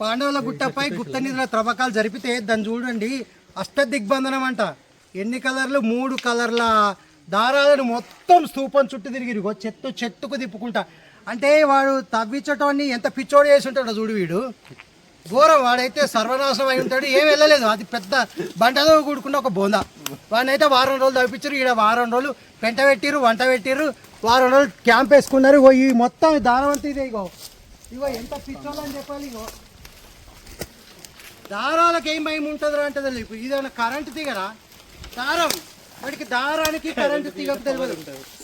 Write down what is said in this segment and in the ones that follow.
పాండవుల గుట్టపై గుప్త నిధుల త్రవ్వకాలు జరిపితే దాన్ని చూడండి అష్ట దిగ్బంధనం అంట. ఎన్ని కలర్లు? మూడు కలర్ల దారాలను మొత్తం స్తూపం చుట్టూ తిరిగి ఇదిగో చెట్టు చెట్టుకు తిప్పుకుంటా. అంటే వాడు తవ్వించటాన్ని ఎంత పిచ్చోడు చేసి ఉంటాడో చూడు వీడు. ఘోరం వాడైతే సర్వనాశనం అయి ఉంటాడు. ఏం వెళ్ళలేదు. అది పెద్ద బంటతో కూడుకున్న ఒక బోంద. వాడినైతే వారం రోజులు తవ్వించారు. ఈడ వారం రోజులు పెంట పెట్టిరు వంట పెట్టిరు వారం రోజులు క్యాంప్ వేసుకున్నారు. ఇగో ఈ మొత్తం ఈ దారం అంతా ఇదే ఇగో. ఇగో ఎంత పిచ్చోళ్ళని అని చెప్పాలి ఇగో. దారాలకు ఏం భయం ఉంటుంది అంటే తెలియదు. ఇప్పుడు ఇదేమన్నా కరెంటు తీగరా? దారం. వాడికి దారానికి కరెంటు తీగ తెలియదు.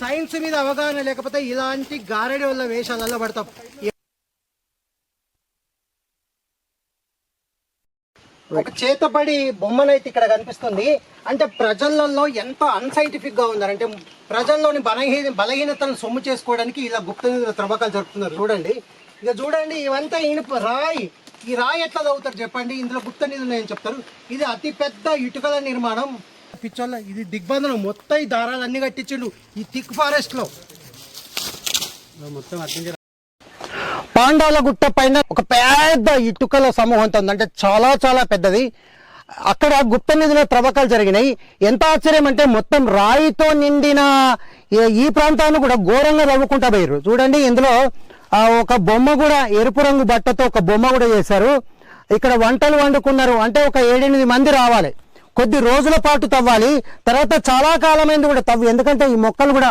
సైన్స్ మీద అవగాహన లేకపోతే ఇలాంటి గారెడి వల్ల వేషాలలో పడతాం. ఒక చేతబడి బొమ్మనైతే ఇక్కడ కనిపిస్తుంది. అంటే ప్రజలలో ఎంత అన్సైంటిఫిక్గా ఉన్నారు అంటే ప్రజల్లోని బలహీన బలహీనతను సొమ్ము చేసుకోవడానికి ఇలా గుప్త నిధుల త్రవ్వకాలు జరుపుతున్నారు. చూడండి. ఇక చూడండి ఇవంతా ఇనుప రాయి. ఈ రాయి ఎట్లా చదువుతారు చెప్పండి? ఇందులో గుప్త నిధులు ఏం చెప్తారు. ఇది అతి పెద్ద ఇటుకల నిర్మాణం. పిచ్చోళ్ళ ఇది దిగ్బంధనం. మొత్తం ఈ దారాలు అన్ని కట్టించిండు ఈ థిక్ ఫారెస్ట్లో మొత్తం అర్థం పాండాల గుట్ట పైన ఒక పెద్ద ఇటుకల సమూహంతో ఉంది అంటే చాలా చాలా పెద్దది. అక్కడ గుప్త నిధుల త్రవ్వకాలు జరిగినాయి. ఎంత ఆశ్చర్యం అంటే మొత్తం రాయితో నిండిన ఈ- ఈ ప్రాంతాన్ని కూడా ఘోరంగా తవ్వుకుంటా పోయారు చూడండి ఇందులో ఆ, ఒక బొమ్మ కూడా ఎరుపు రంగు బట్టతో ఒక బొమ్మ కూడా చేశారు. ఇక్కడ వంటలు వండుకున్నారు. అంటే ఒక ఏడెనిమిది మంది రావాలి. కొద్ది రోజుల పాటు తవ్వాలి. తర్వాత చాలా కాలమైంది కూడా తవ్వి. ఎందుకంటే ఈ మొక్కలు కూడా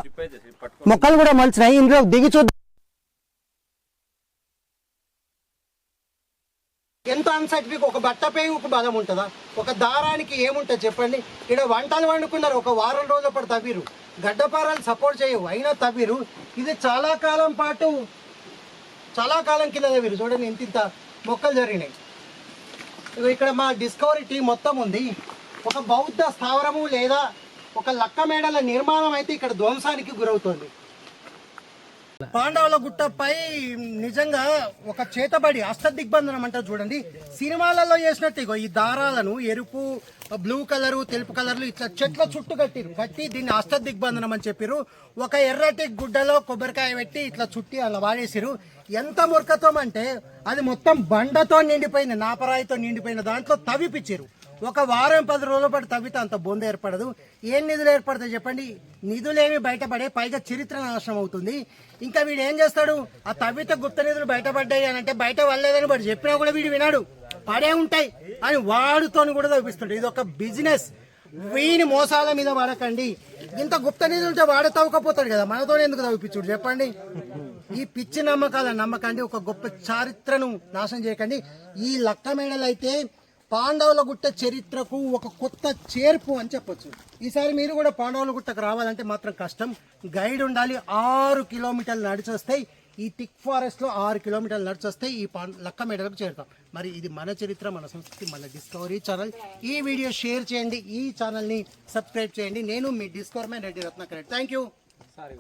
మొక్కలు కూడా మలిచినాయి. ఇందులో దిగి చూద్దాం. ఎంత అన్సైంటిఫిక్ ఒక బట్టపై ఒక బలం ఉంటుందా? ఒక దారానికి ఏముంటుంది చెప్పండి? ఇక్కడ వంటలు వండుకున్నారు. ఒక వారం రోజుల పాటు తవ్విరు గడ్డపారాలు సపోర్ట్ చేయవు. అయినా తవ్విరు ఇది చాలా కాలం పాటు చాలా కాలం కింద మీరు చూడండి ఇంత ఇంత మొక్కలు జరిగినాయి. ఇక్కడ మా డిస్కవరీ టీం మొత్తం ఉంది. ఒక బౌద్ధ స్థావరము లేదా ఒక లక్క మేడల నిర్మాణం అయితే ఇక్కడ ధ్వంసానికి గురవుతుంది. పాండవుల గుట్టపై నిజంగా ఒక చేతబడి అష్ట దిగ్బంధనం అంటారు చూడండి. సినిమాలలో చేసినట్టు ఇగో ఈ దారాలను ఎరుపు బ్లూ కలరు తెలుపు కలర్లు ఇట్లా చెట్ల చుట్టూ కట్టిరు. కట్టి దీన్ని అష్ట దిగ్బంధనం అని చెప్పారు. ఒక ఎర్రటి గుడ్డలో కొబ్బరికాయ పెట్టి ఇట్లా చుట్టి అలా వాడేసిరు. ఎంత మూర్ఖత్వం అంటే అది మొత్తం బండతో నిండిపోయింది నాపరాయితో నిండిపోయిన దాంట్లో తవ్విపిచ్చిరు. ఒక వారం పది రోజుల పాటు తవ్వితే అంత బొంద ఏర్పడదు. ఏం నిధులు ఏర్పడతాయి చెప్పండి? నిధులేమి బయటపడే పైగా చరిత్ర నాశనం అవుతుంది. ఇంకా వీడు ఏం చేస్తాడు? ఆ తవ్వితే గుప్త నిధులు బయటపడ్డాయి అని అంటే బయట వల్లేదని వాడు చెప్పినా కూడా వీడు వినాడు. పడే ఉంటాయి. అని వాడుతోని కూడా తవ్విస్తుంటాడు. ఇది ఒక బిజినెస్. వీని మోసాల మీద వాడకండి. ఇంత గుప్త నిధులతో వాడ తవ్వకపోతాడు కదా. మనతో ఎందుకు తవ్విపించుడు చెప్పండి? ఈ పిచ్చి నమ్మకాల నమ్మకండి ఒక గొప్ప చారిత్రను నాశనం చేయకండి. ఈ లక్క మేడలైతే అయితే పాండవుల గుట్ట చరిత్రకు ఒక కొత్త చేర్పు అని చెప్పొచ్చు. ఈసారి మీరు కూడా పాండవుల గుట్టకు రావాలంటే మాత్రం కష్టం. గైడ్ ఉండాలి. ఆరు కిలోమీటర్లు నడిచొస్తాయి ఈ థిక్ ఫారెస్ట్లో ఆరు కిలోమీటర్లు నడిచొస్తాయి ఈ పా లక్క మెడలకు చేరుతాం. మరి ఇది మన చరిత్ర మన సంస్కృతి మన డిస్కవరీ ఛానల్. ఈ వీడియో షేర్ చేయండి. ఈ ఛానల్ని సబ్స్క్రైబ్ చేయండి. నేను మీ discover man Reddy Ratnakar thank you sorry